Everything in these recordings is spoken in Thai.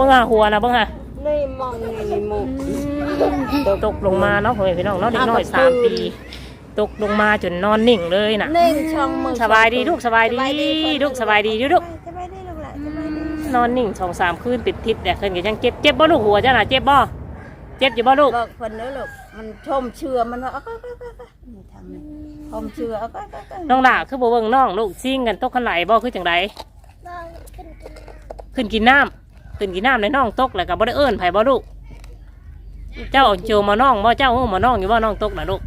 บิ่งหาหัวนะเบิ่งหานี่มองนี่หมกตกลงมาเนาะพ่อแม่พี่น้องเนาะเด็กน้อยอะสามก็คือปี ตกลงมาจนนอนนิ่งเลยน่ะนี่ช่องมือสบายดีลูกสบายดีสบายดีลูกสบายดีลูกสบายดีลูกหลานสบายดีนอนนิ่งสองสามคืนติดทิศแต่เพิ่นก็ยังเจ็บเจ็บบ่ลูกหัวจ้ะน่ะเจ็บบ่เจ็บอยู่บ่ลูกบอกเพิ่นเด้อลูกมันชมเชื่อมันว่าเอาก็ก็ก็ก็นี่ทำนี่ชมเชื่อเอาก็ก็ก็น้องหล่าคือบ่เบิ่งน้องลูกซิ่งกันตกขันไหลบ่คือจังไดขึ้นกินน้ำ ขึ้นกินน้ำในน้องตกแล้วก็บ่ได้เอิ้นไผบ่ลูกเจ้าโจมาน้องบ่เจ้าฮู้มาน้องอยู่บ่น้องตกนะลูก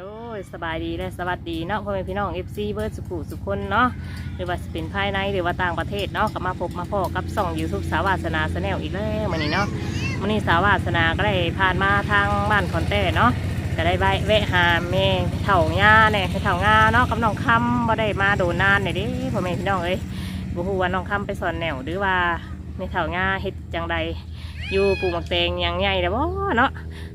ดยสบายดีและสวัสดีเนาะพ่อแม่พี่น้อง FC เบิร์ดสุขุสุขคนเนาะหรือว่าสเป็นภายในหรือว่าต่างประเทศเนาะก็มาพบมาพอกับส่องยูทูบสาวาสนาสแนลอีกแล้วมื้อนี้เนาะ มื้อนี้สาวาสนาก็ได้ผ่านมาทางบ้านคอนเต้เนาะก็ได้ไปแวะหาแม่เฒ่าง่าเนี่ยเฒ่าง่าเนาะกับน้องคำบ่ได้มาโดนนานเลยดิพ่อแม่พี่น้องเอ้ยบ่ฮู้ว่าน้องคำไปสอนแนวหรือว่าแม่เฒ่าง่าเฮ็ดจังใดอยู่ปูหมักแตงยังใหญ่แล้วบ่เนาะ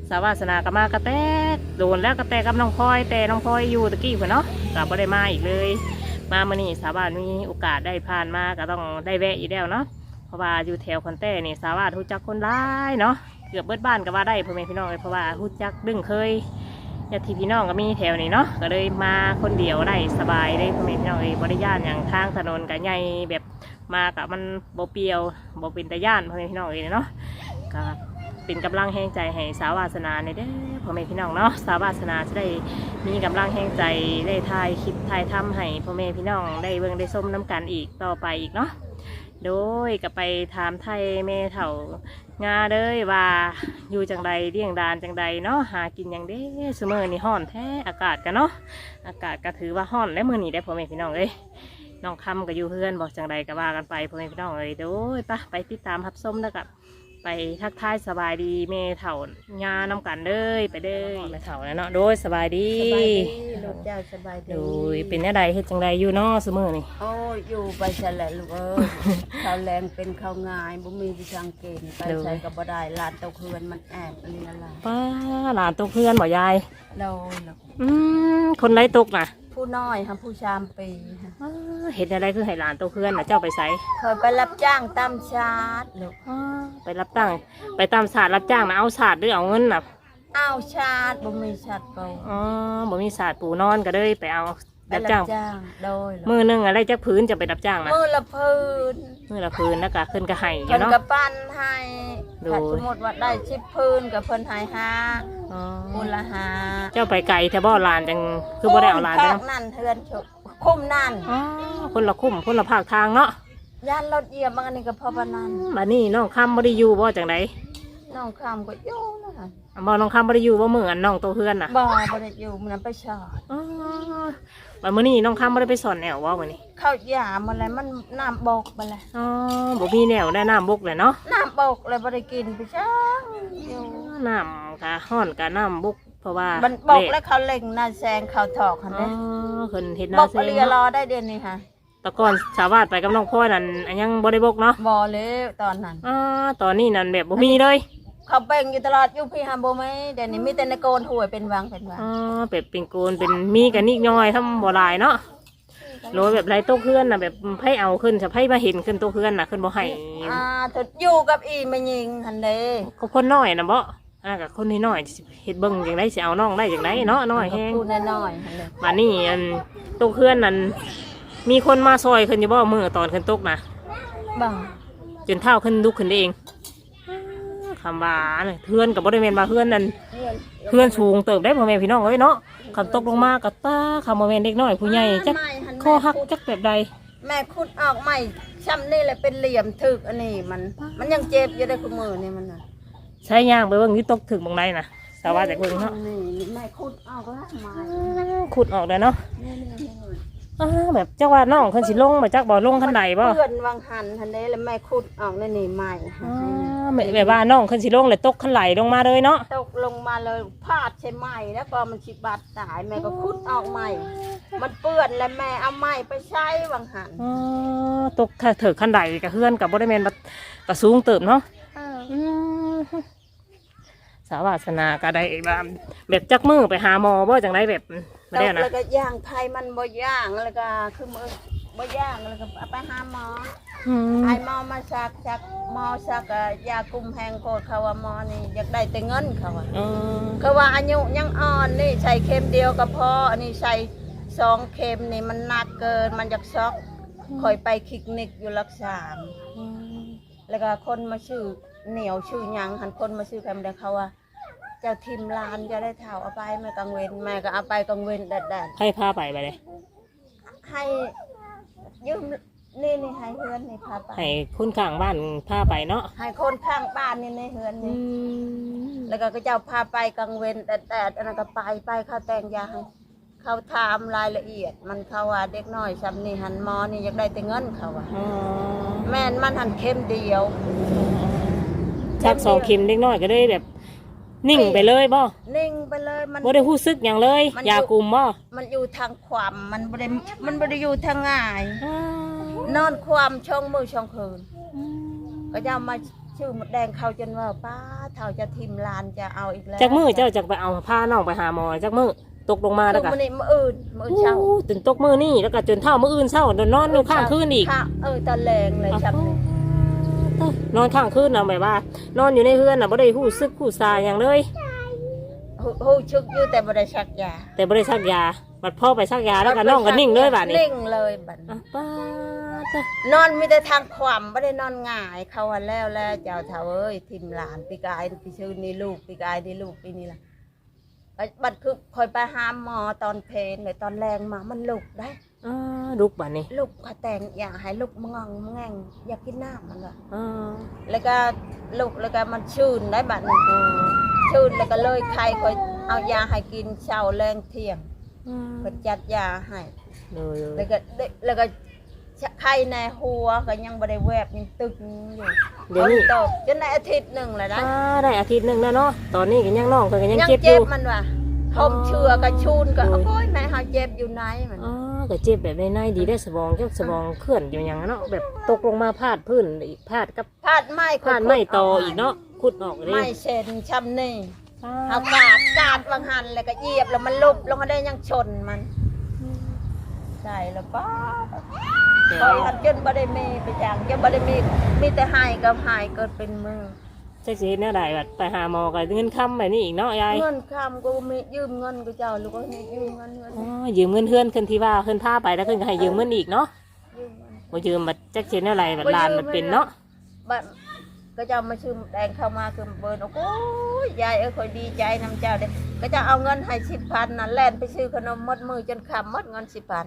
สาวาสนาก็มากระแตกโดนแล้วกระแตกกับน้องพลอยแต่น้องพลอยอยู่ตะกี้เพื่อนเนาะกลับมาได้มาอีกเลย มามื่อนี้สาวาสมีโอกาสได้ผ่านมาก็ต้องได้แวะอีกแล้วเนาะ เพราะว่าอยู่แถวคอนแต้นี่สาวาสรู้จักคนร้ายเนาะเกือบเบิดบ้านก็ว่าได้พ่อแม่พี่น้องเลยเพราะว่ารู้จักดึงเคยญาติพี่น้องก็มีแถวนี้เนาะก็เลยมาคนเดียวได้สบายได้พ่อแม่พี่น้องเลยบริยานอย่างทางถนนกับใหญ่แบบมากับมันโบเปียวโบเป็นตะย่านพ่อแม่พี่น้องเลยเนาะก็เป็นกำลังแห่งใจให้สาวาสนาในเด้อพ่อแม่พี่น้องเนาะสาวาสนาจะได้มีกำลังแห่งใจได้ทายคลิปทายทำให้พ่อแม่พี่น้องได้เบิ่งได้ส้มน้ำกันอีกต่อไปอีกเนาะ โดยก็ไปถามไทยแม่เถางาเด้ยว่าอยู่จังใดเลี้ยงดานจังใดเนาะหากินอย่างเด้สมอนี่ห้อนแท้อากาศกันเนาะอากาศก็ถือว่าห้อนและมือนี่ได้พ่อแม่พี่น้องเลยน้องคำก็อยู่เพื่อนบอกจังใดก็ว่ากันไปพ่อแม่พี่น้องเลยโดยปะไปติดตามรับส้มแล้วกับ ไปทักทายสบายดีเมเถ่างาน้ำกันเด้ยไปเด้ยแม่เถ่าแล้วเนาะโดยสบายดีสบายดีลูกเจ้าสบายดีโดยเป็นแน่ใดเฮ็ดจังใดอยู่เนาะสมือนี่โอ้ยอยู่ไปซะแหละลูกเอ้ยข้าวแรงเป็นข้าวงายบ่มีที่ทางเกณฑ์ไปใช้ก็บ่ได้ลานเตาเคือนมันแอบอันนี้อะไรป้าหลานตกเพื่อนบ่ยายเราลูกอืมคนไรตกน่ะ ผู้น้อยค่ะผู้ชามปีค่ะอ้าเห็นอะไรคือให้หลานตกเพื่อนน่ะเจ้าไปไสเคยไปรับจ้างตามชาร์จลูกอ้าไปรับตั้งไปตามศาสตร์รับจ้างนะเอาศาสตร์หรือเอาเงินน่ะอ้าวชาร์จบ่มีชาร์จเปล่าอ๋อบ่มีศาสตร์ปูนอนก็เลยไปเอา ไปรับรัจ้างบจ้างโดยลูกมือหนึงอะไรจักพื้นจะไปรับจ้างนะมือละพื้นมือละพื้นแล้วก็ขึ้นก็ให้อเพิ่ยู่นเนาะ ก็ปั้นให้โดย ถ้าสมมติว่าได้ชิบพื้นกับเพิ่นให้ห้าอ๋อคูณละห้าเจ้าไปไกลแท่บ่หลานจังคือบ่ได้เอาหลานไปภาเนาะคนั่นเทือนชุคุ้มนั่นอ๋อคนละคุ้มคนละภาคทางเนาะย่านรถเหยียบบางอันนี้ก็พอปานนั้นบัดนี้น้องคำบ่ได้อยู่บ่จังไดน้องคำก็อยู่นะคะบ่น้องคำบ่ได้อยู่บ่มื้ออันน้องโตเพื่อนน่ะบ่บ่ได้อยู่มันไปชอดอ๋อ บัดมื้อนี้น้องคำบ่ได้ไปสอนแนวบ่มื้อนี้เข้ายามอะไรมันน้ำบกไปเลยอ๋อบ่มีแนวได้น้ำบกเลยเนาะน้ำบกเลยบ่ได้กินไปช่างอยู่น้ำกะฮ้อนกะน้ำบกเพราะว่ามันบกเละแล้วเขาเล่งหน้าแซงเขาถอกคันอ๋อเด้เพิ่นเฮ็ดบนากเซเรียรอได้เดือนนี้ค่ะแตะก่อนสาวาดไปกับน้องพ่อยนั่นอันยังบ่ได้บกเนาะบ่เลยตอนนั้นอ๋อตอนนี้นั่นแบบบ่มีเลย เขาเบ่งอยู่ตลอดอยู่พี่ฮามโบไหมเดี๋ยวนี้มีแต่ในโกนหวยเป็นวังเป็นวังอ๋อเป็ดเป็นโกนเป็นมีกันนิดหน่อยทำบ่หลายเนาะโรยแบบไรโต๊ะเคลื่อนนะแบบไพ่เอาขึ้นจะไพ่มาเห็นขึ้นโต๊ะเคลื่อนนะขึ้นบ่ให้อ่าเธออยู่กับอีไม่ยิงหันเด้ก็คนน้อยนะบ่อ่ากับคนน้อยๆสิเฮ็ดเบิ่งจังไดสิเอาน้องได้จังไดเนาะน้อยแฮงพูดน้อยๆหันเด้บัดนี้อันโต๊ะเคลื่อนนั่นมีคนมาซอยขึ้นอยู่บ่มือตอนขึ้นโต๊ะนะบ้าจนเท้าขึ้นลุกขึ้นได้เอง คำว่าน่ะเพื่อนกับบ่ได้แม่นว่าเพื่อนนั่นเพื่อนสูงเติบได้พ่อแม่พี่น้องเอ้ยเนาะคำตกลงมาก็ตาคำบ่แม่นเด็กน้อยผู้ใหญ่จักคอหักจักแบบใด แม่คุดออกใหม่ช้ำนี่แหละเป็นเหลี่ยมถึกอันนี้มัน มันยังเจ็บอยู่ได้คุณมือนี่มันน่ะใช้ย่างไปเบิ่งอยู่ตกถึงบางใดน่ะสาวาจากเบิ่งเนาะนี่แม่คุดออกแล้วไม้ขุดออกเลยเนาะนี่นี่นี่ อ้าแบบจักว่าน้องขึ้นสิลงมาจักบ่ลงขั้นใดบ่เพื่อนวางหันหันเด้แล้วแม่คุดออกนี่นี่ไม้อ่าแบบแบบว่าน้องขึ้นสิลงเลยตกขั้นไหลลงมาเลยเนาะตกลงมาเลยพาดใช่ไหมแล้วก็มันชิบาดตายแม่ก็คุดออกใหม่ มันเปื้อนแล้วแม่เอาไม้ไปใช้วางหันอ๋อตกถ้าเถิกขั้นใดกับเพื่อนกับบ่ได้แม่นบ่ก็สูงเติบเนาะอืมสาวาสนาก็ได้แบบแบบจักมือไปหาหมอบ่จังไดแบบ ไม่ได้นะ แล้วก็ย่างไผ่มันบ่ย่างแล้วก็คือมือบ่ย่างแล้วก็เอาไปหาหมออืมไอ้หมอมาซักซักหมอซักอะยาคุมแหงโคตรเขาว่าหมอนี่อยากได้แต่เงินเขาว่า เออเขาว่าอายุยังอ่อนนี่ใส่เข็มเดียวก็พออันนี้ใส่สองเข็มนี่มันหนักเกินมันอยากซอกคอยไปคลินิกอยู่รักษาแล้วก็คนมาชื่อเหนียวชื่อหยังหันคนมาชื่อใครมาได้เขาว่า เจ้าทิมลานจะได้เท่าเอาไปแม่กังเวนแม่ก็เอาไปกังเวนแดดให้พาไปไปเลยๆให้ยืมนี่นี่ให้เฮือนนี่พาไปให้คนข้างบ้านพาไปเนาะให้คนข้างบ้านนี่ในเฮือนอืนี่มแล้วก็ก็เจ้าพาไปกังเวนแดดๆอันนั้นก็ไปไปเขาแต่งยาให้เขาถามรายละเอียด มันเขาว่าเด็กน้อยซ้ำนี่หันหมอนี่อยากได้แต่เงินเขาว่าอ๋อแม่นมันหันเข้มเดียว ชักสองเข็มเล็กน้อยก็ได้แบบ นิ่งไปเลยบ่นิ่งไปเลยมัน บ่ได้รู้สึกอย่างเลย มันยากุมบ่มันอยู่ทางความมันบ่ได้มันบ่ได้อยู่ทางง่ายอ๋อนอนความช่องมือช่องคืน ก็จะเอามาชื่อหมดแดงเขาจนว่าป้าเท่าจะทิมลานจะเอาอีกแล้วจักมือเจ้าจักไปเอาพาน้องไปหาหมอจักมือตกลงมาแล้วคืก็อมันนี่มืออื่นมือเช้าโอ้จนตกมือนี่แล้วก็จนเท่ามืออื่นเช้าโดนนอนอยู่ข้างคืนอีก ค่ะเออตะแรงเลยจำนี่ นอนข้างคืนนะแบบว่า นอนอยู่ในเฮือนน่ะบ่ได้ฮู้ซึกฮู้ซาอย่างเลย ฮู้ฮู้ชึกอยู่แต่บ่ได้ชักยาแต่บ่ได้ซักยาบัดพ่อไปซักยาแล้วก็น้องก็นิ่งเลยบัดนี้นิ่งเลยบัดอะนี้ป้าตะนอนมีแต่ทางความบ่ได้นอนง่ายเขาว่าแล้วแล้วเจ้าเฒ่าเอ้ยทิมหลานปีกายปีชื่อนี่ลูกปีกายนี่ลูกปีนี่ล่ะบัดคือคอยไปหาหมอตอนเพลนเลยตอนแรงมามันลุกได้ อ่าลุกบัดนี้ลูกเขาแต่งอยากให้ลูกมงองมงแงงอยากกินน้ำมันว่ะอ่าแล้วก็ลูกแล้วก็มันชื่นได้บัดนี้ชื่นแล้วก็เลยใครคอยเอายาให้กินเช้าแรงเที่ยงอืมก็จัดยาให้เลยแล้วก็ได้แล้วก็ไข้ในหัวก็ยังบ่ได้แวบยังตึงอยู่เดี๋ยวนี้ฝนตกจนในอาทิตย์หนึ่งเลยนะอ่าได้อาทิตย์หนึงแล้วเนาะตอนนี้ก็ยังน้องเพิ่นก็ยังยังเจ็บอเจ็บยู่ มันว่ะทมเชื่อกับชูนก็โอ้ยโอ้ยแม่เฮาเจ็บอยู่ไหนมัน อ๋อ ก็เจ็บแบบในในดีได้สมองจักสมองเคลื่อนอยู่อย่างนั้นเนาะแบบตกลงมาพาดพื้นอีกพาดกับพาดไม้พาดไม่ต่ออีกเนาะขุดออกเลยไม้เช่นช้ำนี่อ่าเอากาดกาดวังหันแล้วก็เหยียบแล้วมันลุบลงมาได้ยังชนมันใช่แล้วป้าคอยหันจนบ่ได้มีไปจางจนบ่ได้มีมีแต่หายกับหายเกิดเป็นมือ จักสิเฮ็ดแนวใดบัดไปหาหมอก็เงินค้ำไปนี่อีกเนาะยายเงินคำกูมียืมเงินกูเจ้าลูกก็มียืมเงินเงินอ๋อยืมเงินเพื่อนขึ้นที่ว่าขึ้นพาไปแล้วขึ้นก็ให้ยืมเงินอีกเนาะยืมเงิน บ่ยืมบัดจักสิเฮ็ดแนวใดบัดหลานมันเป็นเนาะบัดก็จะมาชื่อแดงเข้ามาคือเบิร์นโอ้ยยายเอ้ยคอยดีใจน้ำเจ้าเด้ก็จะเอาเงินให้สิบพันนะแล่นไปซื้อขนมหมดมือจนคำหมดเงินสิบพัน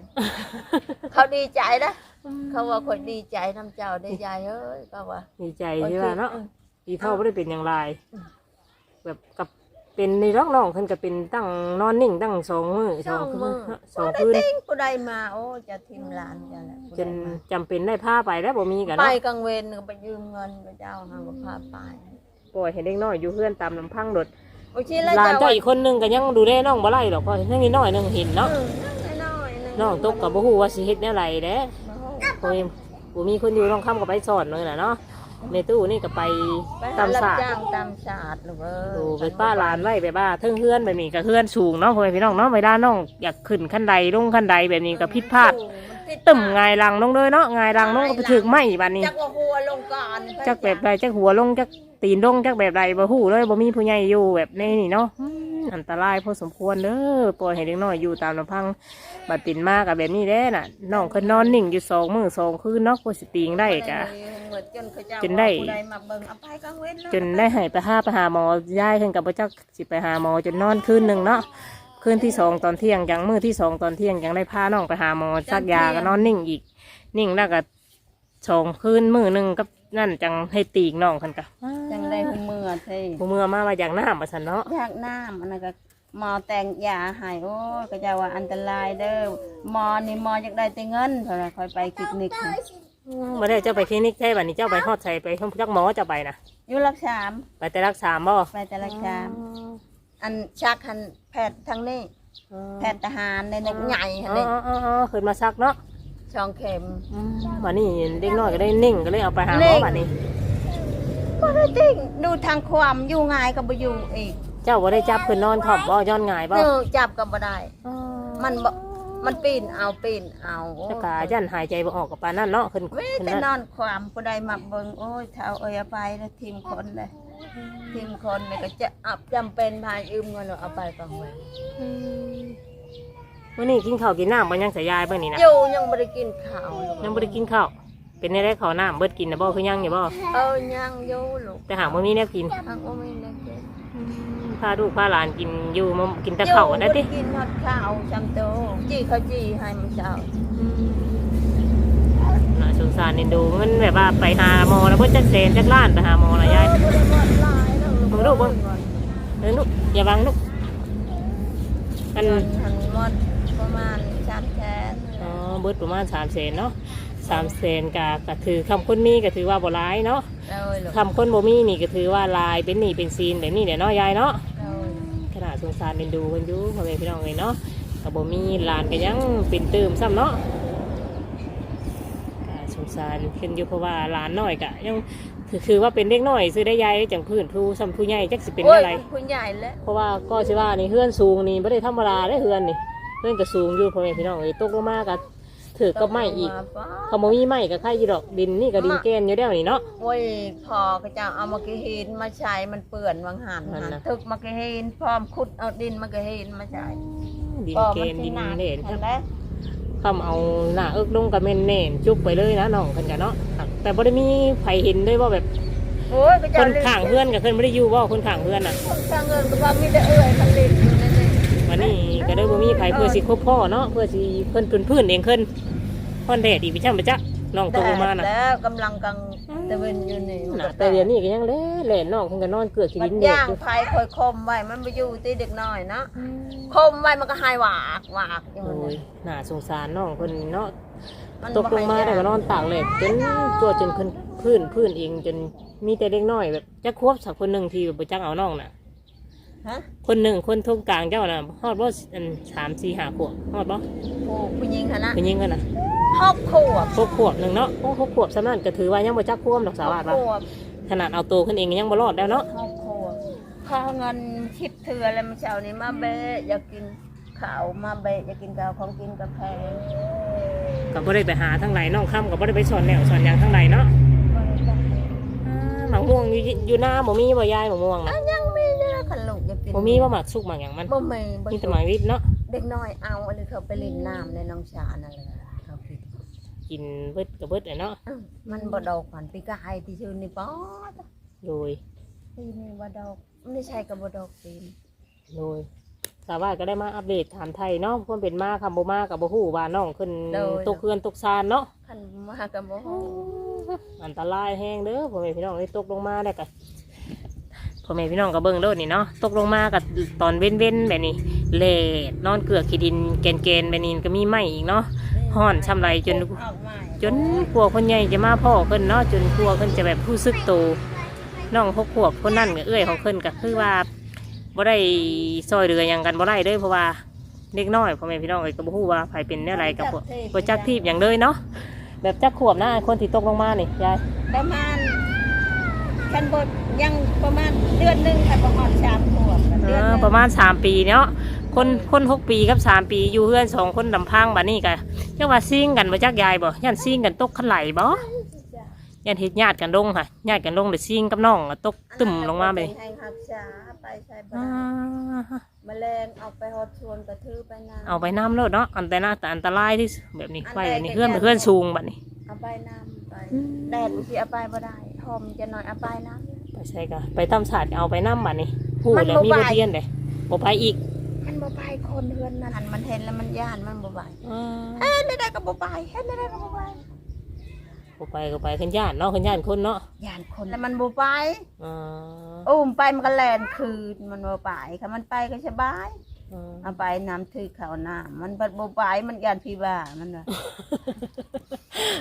เขาดีใจนะเขาว่าคอยดีใจน้ำเจ้าได้ยายเอ้ยก็ว่า ดีใจที่ว่าเนาะ ปีเท่าไม่ได้เป็นอย่างไรแบบกับเป็นในร่องน้องขึ้นก็เป็นตั้งนอนนิ่งตั้งสองมือสสอองงคืมืนอสองได้คืนติ้งผู้ใดมาโอ้จะทิมหลานจะแหละผู้จใดนมาจำเป็นได้ผ้าไปแล้วบ่มีกันไปเนาะกลางเวรก็ไปยืมเงินก็เจ้าหาก็พาไปปล่อยให้เด็กน้อยอยู่เพื่อนตามลำพังโดดโอ้ยแล้วหลานเจ้าเจ้าอีกคนนึงก็ยังดูแลน้องบ่ไล่หรอกเพราะนั่งนิดน้อยนึงเห็นเนาะเออน้อยๆๆน้องตกกับบ่ฮู้ว่าสิเฮ็ดแนวไรเด้ โอ้ยบ่มีคนอยู่น้องค่ำก็ไปสอนเลยน่ะเนาะ ในตู้นี่ก็ไปไปหาตามรับศาสตร์จ้างตามศาสตร์ลูกเอ้ยดูไปป้าหลานไว้แบบว่าเทิงเฮือนแบบนี้ก็เฮือนสูงเนาะพ่อแม่พี่น้องเนาะเวลาน้องอยากขึ้นขั้นใดลงขั้นใดแบบนี้ก็ผิดพลาดตึ่มไงายหลังลงเลยเนาะไงายหลังลงก็ไปถึงไหมบัดนี้ จักว่าหัวลงก่อนจักแบบใดจักหัวลงจักตีนลงจักแบบใดบ่ฮู้เลยบ่มีผู้ใหญ่อยู่แบบนี้นี่เนาะ อืม อันตรายพอสมควรเด้อปล่อยให้เด็กน้อยอยู่ตามลำพังบัดปินมากกับแบบนี้แด้น่ะน้องเพิ่นนอนนิ่งอยู่สองมื้อสองคืนเนาะกว่าสิตีงได้กะเหมือนจนเขาเจ้าจนได้ผู้ใมาเบิ่งเอาไปกลางเว้นเาะจนได้ให้ไปหาไปหาหมอยายขึ้นกับบ่จักสิไปหาหมอจนนอนคืนหนึงเนาะคืนที่สองตอนเที่ยงยังมื้อที่สองตอนเที่ยงยังได้พาน้องไปหาหมอซักยาก็นอนนิ่งอีก นิ่งแล้วก็สองคืนมื้อหนึงกับ นั่นจังให้ตีกน้องขึ้นกะจังได้หูมือเท่ผู้เมื่อมาว่าอย่างน้ำมาสันเนาะอยากน้ำอันนั้นก็หมอแต่งยาให้โอ้ยก็จะว่าอันตรายเด้อหมอนี่หมออยากได้แต่เงินเท่าไหร่คอยไปคลินิกให้มาได้เจ้าไปคลินิกใช่บัดนี้เจ้าไปฮอดใส่ไปห้องจักหมอเจ้าไปนะอยู่รักษามไปแต่รักษาบ่ไปแต่รักษามอันชักหันแพทย์ทางนี้ แพทย์ทหารในนกใหญ่หันอ๋อนี่อ๋ออ๋ออ๋อขึ้นมาซักเนาะ ช่องเข็มบัดนี้เด็กน้อยก็ได้นิ่งก็เลยเอาไปหาหมอนิ่งบัดนี้ ก็ได้จริงดูทางความอยู่ง่ายก็บ่อยู่อีกเจ้าบ่ได้จับขึ้นนอนขอบบ่ย้อนหงายบ่เนื้อจับก็บ่ได้อ๋อมันบ่มันปีนเอาปีนเอาโอ้แล้วก็ยันหายใจบ่ออกกับปานนั้นเนาะขึ้นเว้ยขึ้นแต่นั้นนอนความผู้ใดมักเบิ่งโอ้ยเท่าเอ้ยเอาไปแล้วทีมคนเลยทีมคนนี่ก็จะอับจำเป็นพายืมเงินเอาไปก่อนไว้ มื้อนี้กินข้าวกินน้ำบ่ยังสายายเบิ่งนี่นะอยู่ยังบ่ได้กินข้าวลูกยังบ่ได้กินข้าวเป็นได้ได้ข้าวน้ำเบิดกินนะบ่คือยังอยู่บ่เออยังอยู่ลูกแต่หากบ่มีแนวกินทางโอ้ไม่ได้กินพาลูกพาหลานกินอยู่มากินแต่ข้าวนะติอยู่บ่กินฮอดข้าวจำโตจี้เขาจี้ให้มันเช้าน่าสงสารเอ็นดูมันแบบว่าไปหาหมอแล้วเพิ่นจักแสนจักล้านไปหาหมอละยายเออบ่ได้หมดหลายแล้วมึงลูกบ่เออลูกอย่าบังลูกอันเงินหันหมด ประมาณ3แสนอ๋อเบิดประมาณสามแสนเนาะสามแสนกะก็ถือคำคนมีก็ถือว่าบ่ร้ายเนาะเลยลูกคำคนบ่มีนี่ก็ถือว่าลายเป็นหนี้เป็นซีนแบบนี้เดี๋ยวเนาะยายเนาะเลยขนาดสงสารเป็นดูคนอยู่พ่อแม่พี่น้องเลยเนาะก็บ่มีหลานก็ยังเป็นเติมซ้ำเนาะก็สงสารขึ้นอยู่เพราะว่าหลานน้อยก็ยังคือคือว่าเป็นเด็กน้อยซื้อได้ยายจังพื้นผู้ซ้ำผู้ใหญ่จักสิเป็นโอ้ยอะไร คุณใหญ่แล้วเพราะว่าก็สิว่านี่เฮือนสูงนี่ไม่ได้ธรรมดาได้เฮือนนี่ เฮือนก็สูงอยู่พ่อแม่พี่น้องเลยตกลงมาก็ถือกับไม้อีกมาป้าเขาบ่มีไม้ก็ใครอยู่ดอกดินนี่ก็ดินแกนอยู่แล้วนี่เนาะโอ้ยพอกระเจ้าเอามากระหินมาใช้มันเปื่อนวังหันนั่นหันน่ะทึกมากระหินพร้อมขุดเอาดินมากระหินมาใช้ดินก็แกมันนสิดินหนักเด่นเห็นแล้วคำเอาหน้าเอิกลงกับเมนเน่นจุบไปเลยนะน้องกันกันเนาะแต่บ่ได้มีไผเห็นด้วยว่าแบบโอ้ยกระคเจ้านข้างเพื่อนกับเพื่อนไม่ได้อยู่ว่าคนข้างเพื่อนน่ะคนข้างเงินก็ว่ามีแต่เอ่ยมันเล่นอยู่นั่นเองวันนี้ก็ ได้บ่มีไผเพื่อสิคบพ่อเนาะเพื่อสิเพิ่นพื้นพื้นเองเพิ่นพ่อนแดดอีกไปจ้ำไปจ้ะน้องโตมาน่ะแล้วกำลังกลางตะเวนอยู่นี่น่ะแต่เดี๋ยวนี้ก็ยังเล่เล่นน้องเพิ่นก็นอนเกลือกขี้มัดินนเด็กย่างอยู่ไฟคอยคมไว้มันไปอยู่ตีเด็กน้อยนะคมไว้มันก็หายหวากหวากอยู่โอ้นั่นยน่ะน่าสงสารน้องเพิ่นเนาะมันตกลงมาแต่ก็นอนตากแดดจนตัวจนขึ้นพื้นพื้นเองจนมีแต่เด็กน้อยแบบจะควบสักคนหนึ่งที่แบบบ่จักเอาน้องน่ะ ฮะคนหนึ่งคนทงกลางเจ้าน่ะฮอดบ่อันสามสี่ห้าขวบฮอดบ่ผู้ผู้หญิงค่ะนะผู้หญิงกันน่ะหกขวบหกขวบหนึ่งเนาะโอ้หกขวบสำนันก็ถือว่ายังบ่จักควมดอกสาวาดหว่า กขวบขนาดเอาโตขึ้นเองยังบ่รอดแล้วเนาะหกขวบข้าวเงินคิดเถื่ออะไรมาเช้านี้มาเบะอยากกินข้าวมาเบะอยากกินข้าวของกินกาแฟก็บ่ได้ไปหาทั้งไหนน้องค่ำก็บ่ได้ไปสอนแนวสอนหยังทั้งไหนเนาะบ่ได้จักเลยอ่าหมากม่วงอยู่อยู่หน้าบ่มีบ่ยายหมากม่วงอะน่ะยังมีเยอะ ขันลูกอยากกินบ่มีว่าหมากสุกหมากหยังมันบ่มีบ่มีแต่หมากริบเนาะเด็กน้อยเอาอันนี้เขาไปเล่นน้ำในน้องชานั่นแหละเขาคิดกินเบิดก็เบิดอะเนาะอ้าวมันบ่ดอกขวัญปีกายที่ชื่อนี่ป๊อดโดยปีนี้บ่ดอกไม่ใช่กับบ่ดอกปีนโดยสาวาดก็ได้มาอัปเดตถามไทยเนาะเพิ่นเป็นมาคำบ่มาก็บ่ฮู้ว่าน้องขึ้นตกเคือนตกซานเนาะขันมากับบ่ฮู้อันตรายแห้งเด้อพ่อแม่พี่น้องได้ตกลงมาได้กะ พ่อแม่พี่น้องก็เบิ่งโลดนี่เนาะตกลงมากับตอนเว้นเว้นๆแบบนี้เละนอนเกลือกขี้ดินแกนแกนๆแบบนี้ก็มีไหมอีกเนาะห่อนช้ำไรจนออกมาจนกลัวคนใหญ่จะมาพ่อขึ้นเนาะจนกลัวขึ้นจะแบบผู้ซึกโตน้องหกขวบคนนั่นก็เอื้อยของขึ้นก็คือว่าบ่ได้ซอยเรือหยังกันบ่ได้เด้อเพราะว่าเด็กน้อยพ่อแม่พี่น้องเอ้ยก็บ่ฮู้ว่าไผเป็นอะไรกับบ่บ่จักทีบอย่างเลยเนาะแบบจักขวบนะคนที่ตกลงมานี่ยายประมาณ คันบ่ยังประมาณเดือนหนึงค่ะประมาณ3ขวบเดือนหเออนึ่งประมาณสามปีเนาะคนคนหกปีกับสามปีอยู่เพื่อนสองคนลำพังบัดนี้ก็จังว่าซิ่งกันบ่จักยายบ่ยันซิ่งกันตกขันไหลบ่ยันเฮ็ดญาติกันลงค่ะญาติกันลงเดี๋ยวซิ่งกับน้องก็ตกตึมลงมาไปให้รักษาไปใช้บ่อ่าได้แมลงเอาไปฮอดชวนกระทือไปน้ำเอาไปน้ำโลดเนาะอันแต่น่าแต่อันตรายที่สุดแบบนี้ไฟแบบนี้เพื่อนเพื่อนสูงบัดนี้ เอาไปน้ำไปแดดสิเอาไปบ่ได้หอมจะหน่อยเอาไปน้ำ ไปใช่ก็ไปตำศาสตร์เอาไปน้ำบัดนี้ผู้มันแล้วบ่มีไหวบทเรียนเลยบ่ไปอีกมันบ่ไปคนเฮือนนั่นมันเห็นแล้วมันย่านมันบ่ไปอ่าเฮ็ดได้ได้ก็บ่ไปเฮ็ดได้ได้ก็บ่ไปบ่ไปก็ไปขึ้นญาติเนาะขึ้นญาติคนเนาะย่านคนแล้วมันบ่ไปอ่าอุ้มไปมันก็แล่นคืนมันบ่ไปค่ะมันไปก็สบาย อ่าเอาไปน้ำถือข้าวน้ำมันบัดบ่ไปมันย่านพี่บ้ามันน่ะ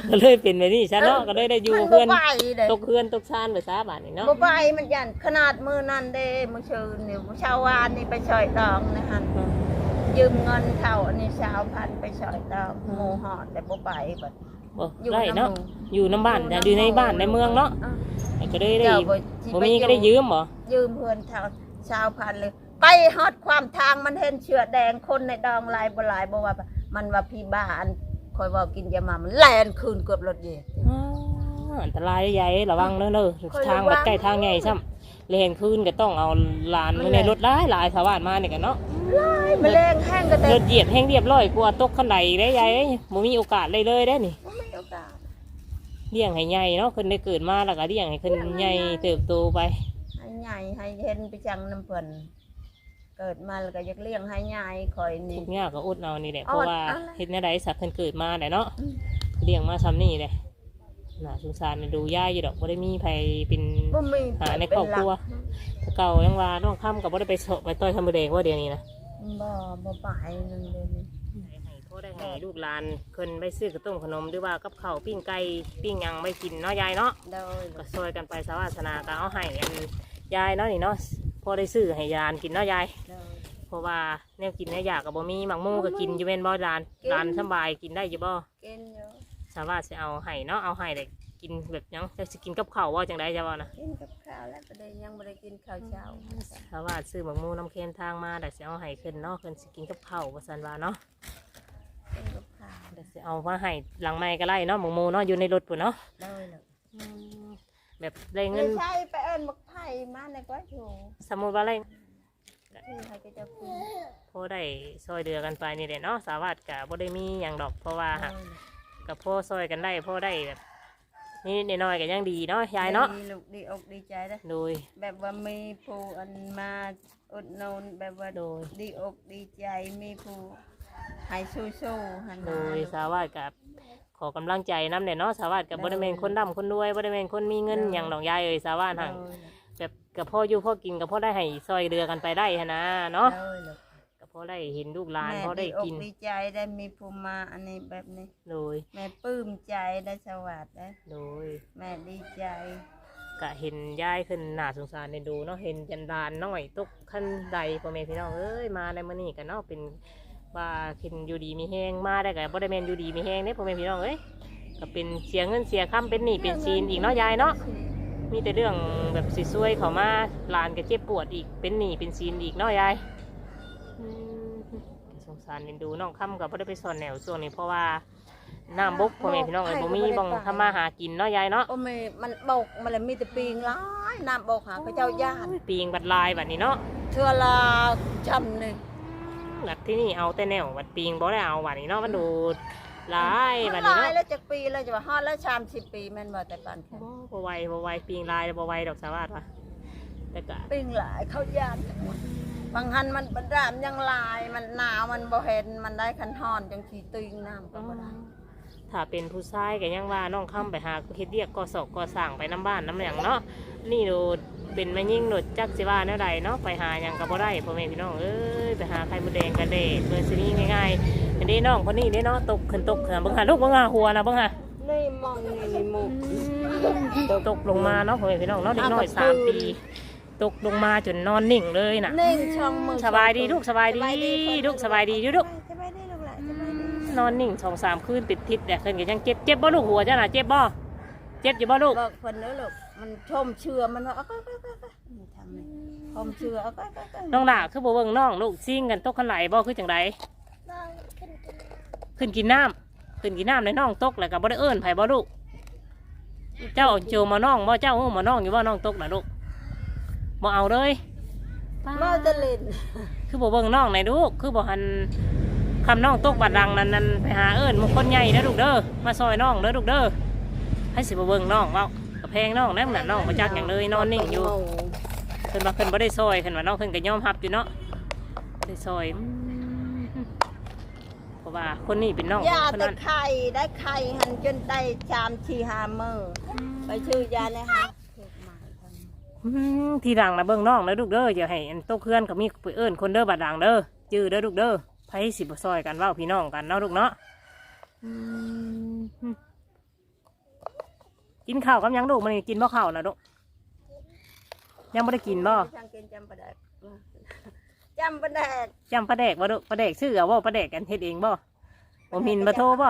ก็เลยเป็นแบบนี้ซะเนาะก็เลยได้อยู่มันบ่เพื่อนไปเด้ตกเพื่อนตกซานไปซะบาดนี้เนาะบ่ไปมันย่านขนาดมื้อนั้นเด้มื้อชื่นนี่มื้อเช้าวานนี่ไปช่อยตองนะหั่นอ่ายืมเงินเขาอันนี้สาวพันไปช่อยตองหมู่ฮอดแต่บ่ไปบัดบบ่อยู่ได้เนาะำหมู่อยู่น้ำบ้านอยู่อยู่ในบ้านหในเมืองเนาะอ่ก็ได้ได้เจ้าบ่สิบ่ไปมีก็ได้ยืมบ่ยืมเพื่อนชาวชาวพันเลย ไปฮอดความทางมันเห็นเชือแดงคนในดองลายบ่หลายบ่ว่า มันว่าพี่บ้าอันคอยเว่ากินยามามันแล่นคืนเกือบรถเหยียบอ๋ออันตรายใหญ่ระวังเด้อเด้อค่อยทางระวับังดใกล้ทางใหญ่ซ้ำเลนคืนก็ต้องเอาหลานมันในแหละรถหลายหลายชาวบ้านมานี่กันเนาะแมลงแห้งก็แต่รถเหยียบแห้งเรียบร้อยกลัวตกคันใดได้ยายเอ้ยบ่มีโอกาสเลยเลยได้นี่ไม่มีโอกาสเลี้ยงให้ใหญ่เนาะคนได้เกิดมาแล้วก็เลี้ยงให้คนใหญ่เติบโตไปให้ใหญ่ให้เห็นไปจังน้ำเพิ่น เกิดมาแล้วก็อยากเลี้ยงให้ใหญ่คอยนี่ ทุกอย่างก็อดเอานี่แหละอดเพราะว่าอะไร เฮ็ดแนวใดสักเพิ่นเกิดมาแหละเนาะอืมเลี้ยงมาซ้ำนี่แหละน่าสงสารน่ะดูย่ายอยู่ดอกบ่ได้มีไผเป็นบ่มีหาในครอบครัวถ้าเก่ายังว่าน้องค่ำก็บ่ได้ไปโสไปต่อยทำมือแดงว่าเดี๋ยวนี้นะบ่บ่ไปนั่นเลยนี่ให้พ่อได้ให้ลูกหลานเพิ่นไปซื้อกระต้มขนมหรือว่ากับข้าวปิ้งไก่ปิ้งหยังไม่กินเนาะยายเนาะ โดยก็ช่วยกันไปสวาสนาก็เอาให้อันยายเนาะนี่เนาะ พอได้ซื้อให้ยานกินเนาะยาย โดย เพราะว่าแนวกินแนวอยากกับบ่มีหมักหมูก็กินอยู่เป็นบ่ดานกินดานสำบายกินได้อยู่บ่กินอยู่สามารถสิเอาให้เนาะเอาให้ได้กินแบบหยังจะสิกินกับข้าวว่าจังไดจะว่านะกินกับข้าวแล้วประเดี๋ยวยังไม่ได้กินข้าวเช้าสามารถซื้อหมักหมูน้ำเค็มทางมาได้สิเอาให้ขึ้นเนาะขึ้นสิกินกับข้าวว่าซั่นว่าเนาะกินกับข้าวได้สิเอามาให้หลังไม้ก็ไล่เนาะหมักหมูเนาะอยู่ในรถปุ่นเนาะ โดยเลย แบบได้เงิไม่นใช่ไปเอิญบักไผ่มาในก้อยถูสมมุติว่าอะไรที่ใครก็จะกินพอได้ซอยเดือกันไปนี่แหละเนาะสาวาสกะบ่ได้มีหยังดอกเพราะว่าหักกับพ่อซอยกันได้พ่อได้แบบนี่น้อยๆก็ยังดีเนาะยายเนาะดีลูกดีอกดีใจนะโดย แบบว่ามีผู้อันมาอุดหนุนแบบว่าโดย ดีอกดีใจมีผู้ให้สู้ๆหันโดยสาวาสกับ ขอกำลังใจน้ำเนี่ยเนาะสาวาสกับบริเวณคนดำคนรวยบริเวณคนมีเงินอย่างดอกยายเอ่ยสาวาสโดห่างยแบบกับพ่ออยู่พ่อกินกับพ่อได้ให้ซอยเรือกันไปได้หั้นนะเนาะโดยลูกกับพ่อได้เห็นลูกหลานแม่พ่อได้ดีอกกินดีใจได้มีผู้มาอันนี้แบบนี้โดยแม่ปลื้มใจได้สวัสดิ์ได้โดยแม่ดีใจกะเห็นยายขึ้นหน้าสงสารในดูเนาะเห็นยันดานน้อยตกขั้นใดพ่อแม่พี่น้องเอ้ยมาในมื้อนี้กันเนาะเป็น ว่าเห็นอยู่ดีมีแห้งมาได้กับ่ได้แม่นอยู่ดีมีแห้งเด้พ่อแม่พี่น้องเอ้ยก็เป็นเสียเงินเสียคำเป็นหนี้เป็นซีนอีกเนาะยายเนาะมีแต่เรื่องแบบสิซวยเขามาหลานก็เจ็บปวดอีกเป็นหนี้เป็นซีนอีกเนาะยายอืมสงสารเอ็นดูน้องค่ำกับพ่ได้ไปสอนแนวช่วงนี้เพราะว่าน้ำบกพ่อแม่พี่น้องเอ้ยบ่มีบ่งทำมาหากินเนาะยายเนาะโอ้ไม่มันบกมันเลยมีแต่ปีงหลายน้ำบกหาเขาเจ้าย่านปีงบัดลายบัดนี้เนาะเทือลาจำหนึ่ง หลัดที่นี่เอาแต่แนวบัดปีงบ่ได้เอาบัดนี้เนาะมันดูหลายมับัดนนี้ลายเนาะแล้วจากปีแล้วจะว่าฮอดแล้วชามสิบปีแม่นบ่แต่ปานแค่โอ้บ่ไหวบ่ไหวปีงลายบ่ไหวดอกสาวาดว่ะแต่ก็ปีงหลายเขาย่านบางหันมันบรรดามยังลายมันหนาวมันบ่เห็นมันได้คันฮอนจังสีตึงน้ำก็บ่ได้ถ้าเป็นผู้ชายก็ยังว่าน้องค่ำไปหาเฮ็ดเรียกก่อศอกก่อสร้างไปน้ำบ้านน้ำหยังเนาะนี่ดูเป็นแม่ยิ่งหนดจักสิว่าแนวใดเนาะไปหาหยังก็บ่ได้พ่อแม่พี่น้องเอ้ย ไปหาไข่มดแดงกันเด้เพื่อสิมีง่ายๆอันนี้น้องคนนี้เด้เนาะตกขึ้นตกขึ้นเบิ่งหาลูกเบิ่งหาหัวนะเบิ่งหานี่มองนี่นี่หมุกตกลงมาเนาะพ่อแม่พี่น้องเนาะเด็กน้อยสามปีตกลงมาจนนอนนิ่งเลยน่ะเน่งช่องมือสบายดีลูกสบายดีลูกสบายดีอยู่ลูกสบายดีลูกหลานสบายดีนอนนิ่งสองสามคืนติดทิศแต่ขึ้นก็ยังเจ็บเจ็บบ่ลูกหัวจ้ะน่ะเจ็บบ่เจ็บอยู่บ่ลูกบอกคนนี้ลูกมันชมเชื่อมันว่า เอาก็ก็ก็ก็นี่ทำนี่ชมเชื่อเอาก็ก็ก็น้องด่าคือบ่เบิ่งน้องลูกซิ่งกันตกขันไหลบ่คือจังไดขึ้นกินน้ำขึ้นกินน้ำในน้องตกแล้วก็บ่ได้เอิ้นไผบ่ลูกเจ้าโจมมาน้องบ่เจ้าหูมาน้องอยู่บ่น้องตกน่ะลูกบ่เอาเลยป้ามาจะเล่นคือบ่เบิ่งน้องไหนลูกคือบ่หันคำน้องตกบาดดังนั้นนั้นไปหาเอิ้นหมงคนใหญ่เด้อลูกเด้อมาซอยน้องเด้อลูกเด้อให้สิบ่เบิ่งน้องเว้ากระแพงน้องนั่นน่ะน้องบ่จักหยังเลยนอนนิ่งอยู่ เพิ่นว่าเพิ่นบ่ได้ซอยเพิ่นว่าน้องเพิ่นก็ยอมรับอยู่เนาะบ่ได้ซอยอืมเพราะว่าคนนี้เป็นน้องยาคนแต่นั้นไข่ได้ไข่หันจนได้ชามชีหามือไปชื่อยาในฮะอืมทีหลังนะเบิ่งน้องเด้อลูกเด้ออย่าให้อันโตเคลื่อนก็มีไปเอิ้นคนเด้อบาดดังเด้อจื้อเด้อลูกเด้อไผสิบ่ซอยกันเว้าพี่น้องกันเนาะลูกเนาะอืมกินข้าวกับหยังลูกมันนี่กินบ่ข้าวนะลูก ยังบ่ได้กินบ่ช่างกินจำประแดกจำประแดกจำปลาแดกบ่ลูกปลาแดกซื้อเอาบ่ปลาแดกกันเฮ็ดเองบ่ผมหินบ่โทรบ่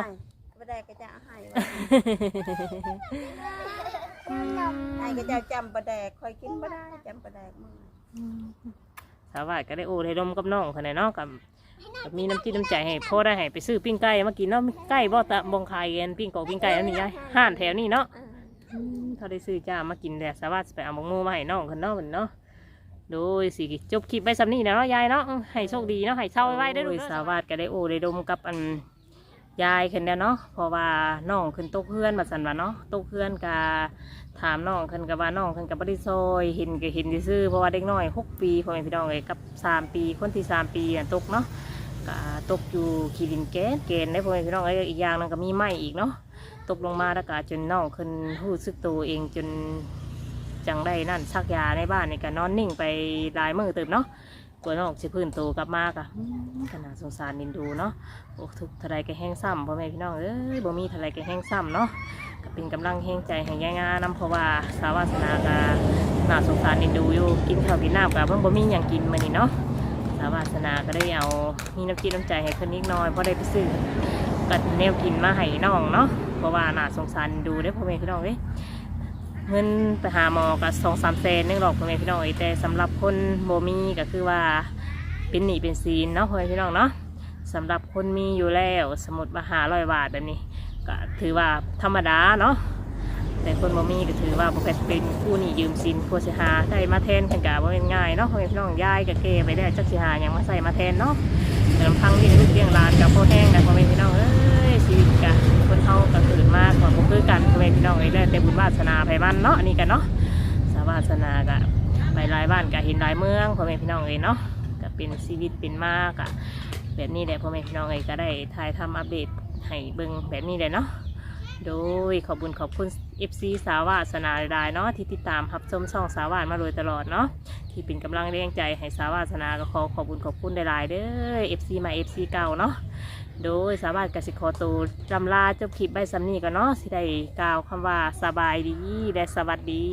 ประแดกก็จะเอาให้ไว้ให้ก็จะจำปลาแดกคอยกินบ่ได้จำปลาแดกมึงสาวาดก็ได้โอ้ได้ลมกับน้องคนไหนเนาะกับกับมีน้ำจิ้มน้ำใจให้พ่อได้ให้ไปซื้อปิ้งไก่มากินเนาะใกล้บ่ตะบงคายกันปิ้งกอกปิ้งไก่อันนี้ยายห้านแถวนี้เนาะเออ ถ้าได้ซื้อจ้ามากินแหละสาวาดสิไปเอาบงโมมาให้น้องคนเนาะมันเนาะโดยสิจบคลิปไปสำนี้นะเนาะยายเนาะให้โชคดีเนาะให้เช่าไว้ได้ด้วยสาวาดก็ได้โอ้ได้ดมกับอันยายขึ้นแล้วเนาะเพราะว่าน้องขึ้นโต๊ะเพื่อนมาสันว่าเนาะโต๊ะเพื่อนกาถามน้องขึ้นกับว่าน้องขึ้นกับบริซอยเห็นก็เห็นซื่อเพราะว่าเด็กน้อยหกปีพ่อแม่พี่น้องเลยกับสามปีคนที่สามปีอะตกเนาะก็ตกอยู่ขีดินแกนเกณฑ์ได้พ่อแม่พี่น้องเอ้ยอีกอย่างนึงก็มีไม้อีกเนาะ ตกลงมาแล้วก็จนน้องขึ้นหู้ซึกตัวเองจนจังได้นั่นชักยาในบ้านนี่ก็นอนนิ่งไปหลายมือเติมเนาะกลัวน้องสิพื้นโตกลับมากะขนาดสงสารนินดูเนาะโอ้ทุกทลายก็แห้งซ้ำพ่อแม่พี่น้องเอ้ยบ่มีทลายก็แห้งซ้ำเนาะก็เป็นกำลังแห้งใจให้ย่างานำเพราะว่าสาวาสนากาน่าสงสารนินดูอยู่กินข้าวกินน้ำกับเพิ่นบ่มีอย่างกินมานี่เนาะสาวาสนาก็ได้เอามีน้ำจิตน้ำใจให้เพิ่นนิดน้อยเพราะได้ไปซื้อกัดแนวกินมาให้น้องเนาะ เพราะว่าน่าสงสารดูได้พ่อแม่พี่น้องเอ้ยเงินไปหาหมอกับสองสามแสนนึงหรอกพ่อแม่พี่น้องเอ้ยแต่สำหรับคนโมมีก็คือว่าเป็นหนี้เป็นซีนเนาะพ่อแม่พี่น้องเนาะสำหรับคนมีอยู่แล้วสมมติว่าหาร้อยบาทแบบนี้ก็ถือว่าธรรมดาเนาะแต่คนโมมีก็ถือว่าประเภทเป็นผู้หนี้ยืมสินผู้เสียหาได้มาแทนกันกะว่าเป็นง่ายเนาะพ่อแม่พี่น้องย้ายกับเกไปได้จักสิหายังมาใส่มาแทนเนาะแต่ลำพังเลี้ยงลูกเลี้ยงหลานกับพ่อแห้งกับพ่อแม่พี่น้องเอ้ย ชีวิตกะคนเฮาก็เกิดมากกว่าพวกคือกันพ่อแม่พี่น้องเอ้ยแล้วแต่บุญวาสนาไผมันเนาะนนี้กันเนาะสาวาสนากะไปหลายบ้านกะเห็นหลายเมืองพ่อแม่พี่น้องเอ้ยเนาะก็เป็นชีวิตเป็นมากอะแบบนี้แหละพ่อแม่พี่น้องเอ้ยก็ได้ถ่ายทำอัปเดตให้เบิ่งแบบนี้เลยเนาะโดยขอบคุญขอบคุณ FC สาวาสนาหลายเนาะที่ติดตามรับชมช่องสาวาสมาโดยตลอดเนาะที่เป็นกำลังแรงใจให้สาวาสนาก็ขอขอบคุณขอบคุณหลายเด้อ FC มา FC เก่าเนาะ โดยสาวานกสิขอตูลำลาจบคลิปใบสำนีกันเนาะสิได้กล่าวคำว่าสบายดีและสวัสดี